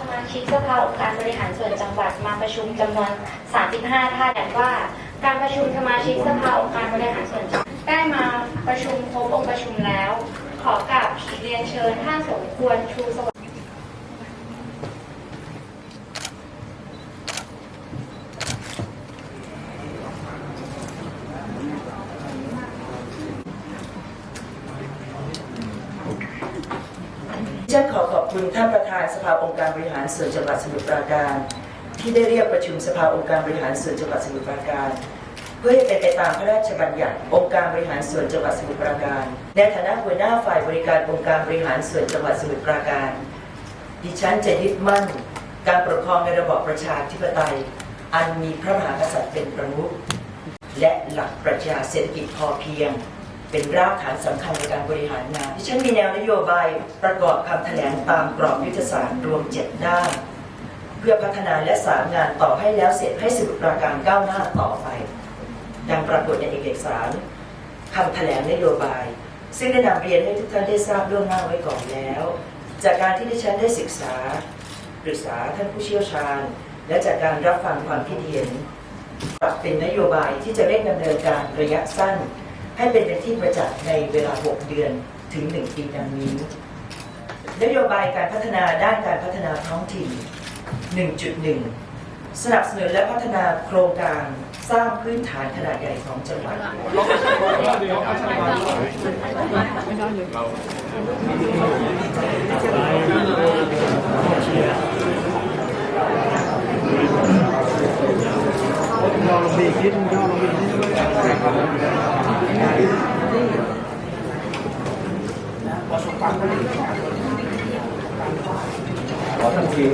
สมาชิกสภาองค์การบริหารส่วนจังหวัดมาประชุมจำนวน 35 ท่านอย่ว่า การประชุมสมาชิกสภาองค์การบริหารส่วนจังหวัดได้มาประชุมครบองค์ประชุมแล้ว ขอกราบเรียนเชิญท่านสมควรชูสวัสดิ์ ฉันขอขอบคุณท่านประธานสภาองค์การบริหารส่วนจังหวัดสมุทรปราการ ที่ได้เรียกประชุมสภาองค์การบริหารส่วนจังหวัดสมุทรปราการ เพื่อให้เป็นไปตามพระราชบัญญัติองค์การบริหารส่วนจังหวัดสมุทรปราการ ในฐานะหัวหน้าฝ่ายบริการองค์การบริหารส่วนจังหวัดสมุทรปราการ ดิฉันจะยึดมั่น การปกครองในระบอบประชาธิปไตย อันมีพระมหากษัตริย์เป็นประมุขและหลักปรัชญาเศรษฐกิจพอเพียง เป็นรากฐานสำคัญในการบริหารงานที่ฉันมีแนวนโยบายประกอบคำแถลงตามกรอบยุทธศาสตร์รวม 7 ด้าน เพื่อพัฒนาและสารงานต่อให้แล้วเสร็จให้สมุทรปราการก้าวหน้าต่อไป ดังปรากฏในเอกสารคำแถลงนโยบาย ซึ่งได้นำเรียนให้ทุกท่านได้ทราบล่วงหน้าไว้ก่อนแล้ว จากการที่ดิฉันได้ศึกษาปรึกษาท่านผู้เชี่ยวชาญ และจากการรับฟังความคิดเห็นปรับเป็นนโยบายที่จะเร่งดำเนินการระยะสั้น ให้เป็นเป็นที่ประจักษ์ในเวลา 6 เดือนถึง 1 ปีดังนี้ นโยบายการพัฒนาด้านการพัฒนาท้องถิ่น 1.1 สนับสนุนและพัฒนาโครงการสร้างพื้นฐานขนาดใหญ่ของจังหวัดย่อลงไปอีกนิดย่อลงไปอีกนิดขอทันที